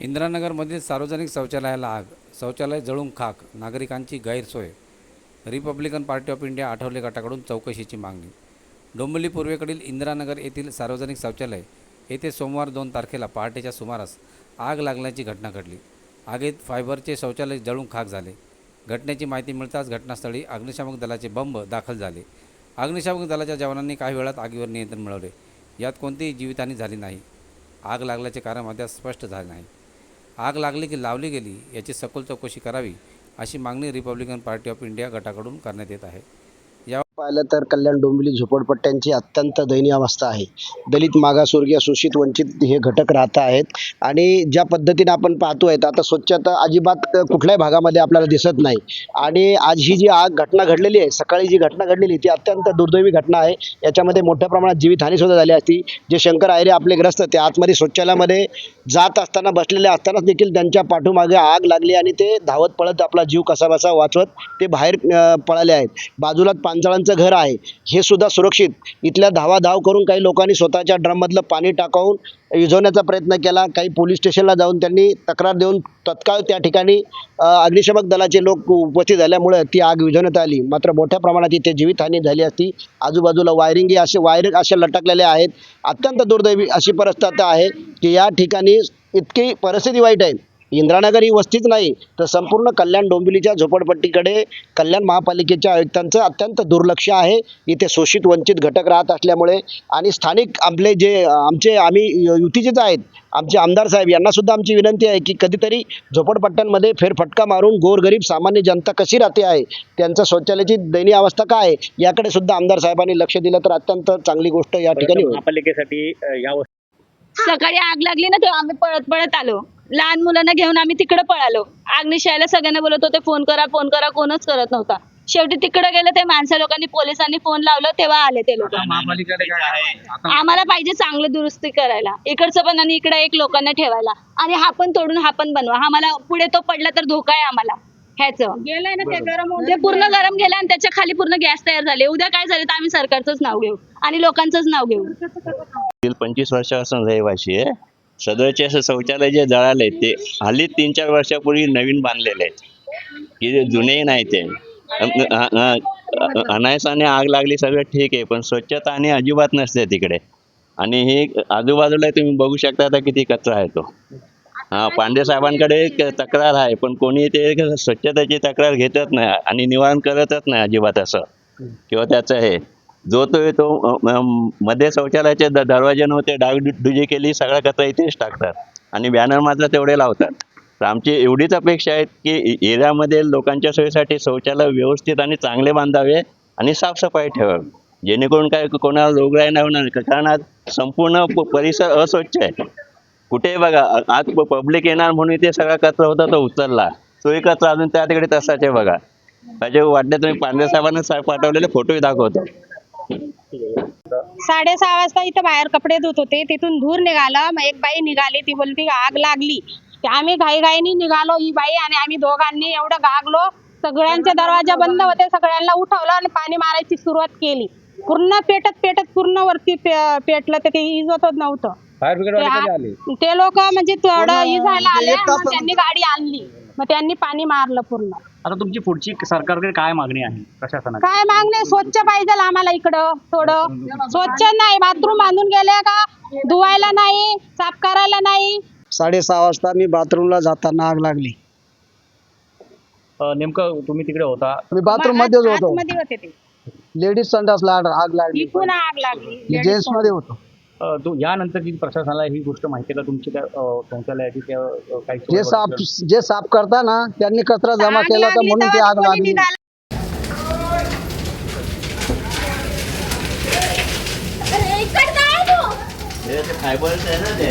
इंदिरानगरमधील सार्वजनिक शौचालयाला आग शौचालय जळून खाक नागरिकांची गैरसोय. Republican Party of India Athawale गटाकडून चौकशीची मागणी. डोंबिवली पूर्वेकडील इंदिरानगर येथील सार्वजनिक शौचालय येथे सोमवार दोन तारखेला पहाटेच्या सुमारास आग लागल्याची घटना घडली. आगीत फायबरचे शौचालय जळून खाक झाले. घटनेची माहिती मिळताच घटनास्थळी अग्निशामक दलाचे बंब दाखल झाले. अग्निशामक दलाच्या जवानांनी काही वेळात आगीवर नियंत्रण मिळवले. यात कोणतीही जीवितहानी झाली नाही. आग लागल्याचे कारण अद्याप स्पष्ट झाले नाही. आग लागली की लावली गेली याची सखोल चौकशी करावी अशी मागणी रिपब्लिकन पार्टी ऑफ इंडिया गटाकडून करण्यात येत आहे. पाहिलं तर कल्याण डोंबिवली झोपडपट्ट्यांची अत्यंत दयनीय अवस्था आहे. दलित मागासवर्गीय शोषित वंचित हे घटक राहत आहेत आणि ज्या पद्धतीने आपण पाहतोय आता स्वच्छता अजिबात कुठल्याही भागामध्ये आपल्याला दिसत नाही. आणि आज ही जी आग घटना घडलेली आहे सकाळी जी घटना घडलेली ती अत्यंत दुर्दैवी घटना आहे. याच्यामध्ये मोठ्या प्रमाणात जीवितहानी सुद्धा झाली असती. जे शंकर आयरे आपले ग्रस्त ते आतमध्ये शौचालयामध्ये जात असताना बसलेले असतानाच देखील त्यांच्या पाठीमागे आग लागली आणि ते धावत पळत आपला जीव कसाबसा वाचवत ते बाहेर पळाले आहेत. बाजूलाच पांचाळांचं घर आहे. हे सुद्धा सुरक्षित. इथल्या धावाधाव करून काही लोकांनी स्वतःच्या ड्रममधलं पाणी टाकावून विझवण्याचा प्रयत्न केला. काही पोलीस स्टेशनला जाऊन त्यांनी तक्रार देऊन तत्काळ त्या ठिकाणी अग्निशमक दलाचे लोक उपस्थित झाल्यामुळे ती आग विझवण्यात आली. मात्र मोठ्या प्रमाणात इथे जीवितहानी झाली असती. आजूबाजूला वायरिंगी असे वायर अशा लटकलेल्या आहेत. अत्यंत दुर्दैवी अशी परिस्थिती आहे की या ठिकाणी इतकी परिस्थिती वाईट आहे. इंद्रानगर ही वस्तीच नाही तर संपूर्ण कल्याण डोंबिवलीच्या झोपडपट्टीकडे कल्याण महापालिकेच्या आयुक्तांचं अत्यंत दुर्लक्ष आहे. इथे शोषित वंचित घटक राहत असल्यामुळे आणि स्थानिक आपले जे आमचे आम्ही युतीचेच आहेत आमचे आमदार साहेब यांना सुद्धा आमची विनंती आहे की कधीतरी झोपडपट्ट्यांमध्ये फेरफटका मारून गोरगरीब सामान्य जनता कशी राहते आहे त्यांचं शौचालयाची दयनीय अवस्था काय आहे याकडे सुद्धा आमदार साहेबांनी लक्ष दिलं तर अत्यंत चांगली गोष्ट या ठिकाणी महापालिकेसाठी या सकाळी आग लागली ना तेव्हा आम्ही पळत पळत आलो. लहान मुलांना घेऊन आम्ही तिकडे पळालो. अग्निशायला सगळ्यांना बोलत होते फोन करा फोन करा कोणच करत नव्हता. शेवटी तिकडे गेले ते माणसं लोकांनी पोलिसांनी फोन लावलं तेव्हा आले ते लोक. आम्हाला पाहिजे चांगलं दुरुस्ती करायला. इकडचं पण आणि इकडे एक लोकांना ठेवायला. आणि हा पण तोडून हा पण बनवा. आम्हाला पुढे तो पडला तर धोका आहे आम्हाला. ह्याचं. गेलाय ना ते गरम ते पूर्ण गरम गेलं आणि त्याच्याखाली पूर्ण गॅस तयार झाले. उद्या काय झाले तर आम्ही सरकारचंच नाव घेऊ आणि लोकांचंच नाव घेऊ. पंचवीस वर्षापासून रहिवासी आहे. सदरचे असं शौचालय जे जळाले ते हल्ली तीन चार वर्षापूर्वी नवीन बांधलेले आहेत. की जे जुनेही नाही ते. अनायसाने आग लागली सगळं ठीक आहे पण स्वच्छता आणि अजिबात नसते तिकडे. आणि हे आजूबाजूला तुम्ही बघू शकता आता किती कचरा आहे तो. हा पांडे साहेबांकडे तक्रार आहे पण कोणी ते स्वच्छतेची तक्रार घेतच नाही आणि निवारण करतच नाही अजिबात असं. किंवा त्याचं हे. जो तो येतो मध्ये शौचालयाचे दरवाजे नव्हते डागडुजी केली सगळा कचरा इथेच टाकतात. आणि बॅनर मात्र तेवढे लावतात. तर आमची एवढीच अपेक्षा आहे की एरियामध्ये लोकांच्या सोयीसाठी शौचालय व्यवस्थित आणि चांगले बांधावे आणि साफसफाई ठेवावी. जेणेकरून काय कोणाला रोगराई नाही होणार. कारण आज संपूर्ण प- परिसर अस्वच्छ आहे. कुठेही बघा आज पब्लिक येणार म्हणून इथे सगळा कचरा होता तो उचलला. तोही कचरा अजून त्या तिकडे तसाच आहे बघा. पाहिजे वाटले तुम्ही पांढरे साहेबांना सा- पाठवलेले फोटोही दाखवतो. साडेसहा वाजता इथं बाहेर कपडे धुत होते. तिथून धूर निघाला. मग एक बाई निघाली. ती बोलती आग लागली. आम्ही घाईघाईनी निघालो ही बाई आणि आम्ही दोघांनी एवढं गागलो. सगळ्यांचे दरवाजा बंद होते. सगळ्यांना उठवलं आणि पाणी मारायची सुरुवात केली. पूर्ण पेटत पेटत पूर्ण वरती पेटलं. तर ते इजतच नव्हतं. ते- लोक म्हणजे थोडं इजायला आले. त्यांनी गाडी आणली. मग त्यांनी पाणी मारलं पूर्ण. आता तुमची पुढची सरकारकडे काय मागणी आहे प्रशासनाची काय मागणे स्वच्छ पाहिजे आम्हाला इकडं थोडं. स्वच्छ नाही. बाथरूम बांधून गेले का? धुवायला नाही साफ करायला नाही. साडेसहा वाजता मी बाथरूमला जाताना आग लागली. अ, नेमकं तुम्ही तिकडे होता. मी बाथरूम मध्येच होतो. आतमध्ये होते ते. लेडीज संडासला आग आग लागली आग लागली. जेंट्समध्ये होतो. तू यानंतर जी प्रशासनाला ही गोष्ट माहिती आहे का तुमची? त्या शौचालयाची त्या काही जे साफ जे साफ करता ना त्यांनी कचरा जमा केला तर म्हणून ती आग लागली? फायबर आहे ना ते.